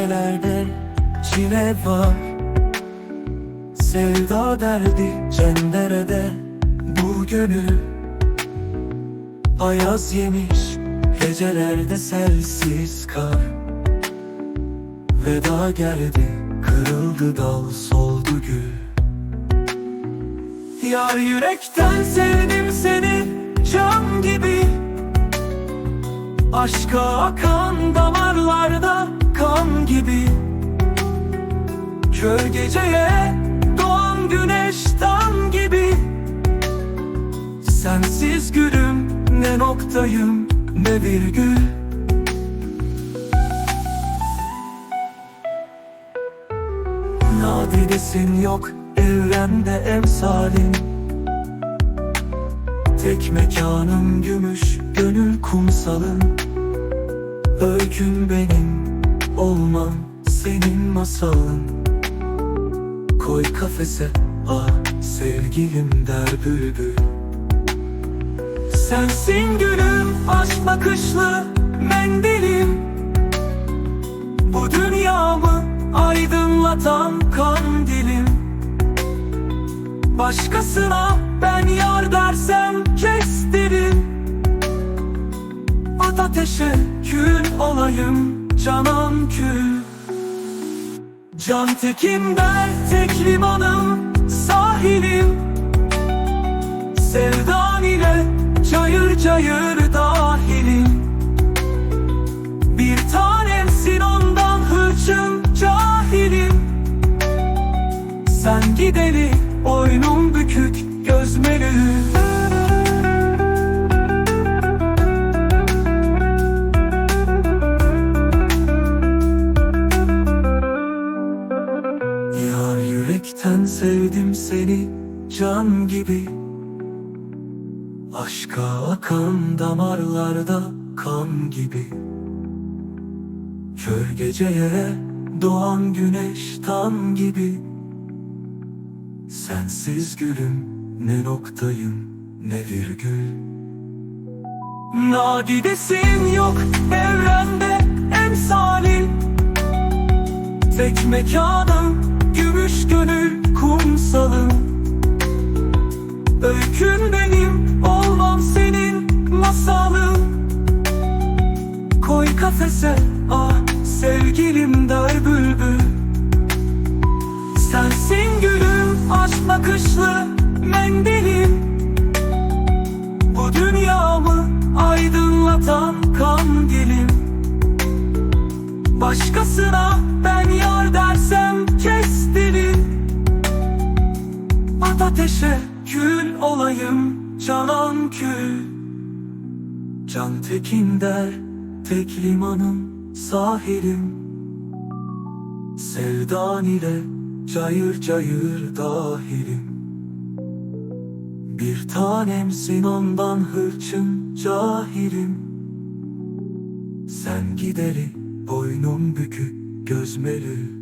gecelerde çile var? Sevda derdi cenderede bu gönül. Ayaz yemiş gecelerde selsiz kar. Veda geldi kırıldı dal soldu gül. Yar yürekten sevdim seni can gibi. Aşka akan damarlarda kan gibi. Kör geceye doğan güneş tam gibi. Sensiz gülüm ne noktayım ne virgül. Nadidesin yok evrende emsalin. Tek mekanım gümüş gönül kumsalın. Öykün benim olmam senin masalın. Koy kafese ah sevgilim der bülbül. Sensin gülüm aşk bakışlı mendilim. Bu dünyamı aydınlatan kandilim Başkasına ben yar dersem kestirin At ateşe kül olayım canan kül Can tekim der tek limanım sahilim. Sevdan ile cayır cayır dahilim. Bir tanemsin ondan hırçın cahilim. Sen gideli boynum seni can gibi. Aşka akan damarlarda kan gibi. Kör geceye doğan güneş tam gibi. Sensiz gülüm ne noktayım ne virgül. Nadidesin yok evrende emsalin. Tek mekanım gümüş gönül kumsalım Öykün benim olmam senin masalın. Koy kafese ah sevgilim der bülbül. Sensin gülüm aşk bakışlı mendilim. Bu dünyamı aydınlatan kandilin Başkasına Ateşe kül olayım canan kül. Can tekin der tek limanım sahilim. Sevdan ile cayır cayır dahilim. Bir tanemsin ondan hırçın cahilim. Sen gideri boynum bükük gözmeli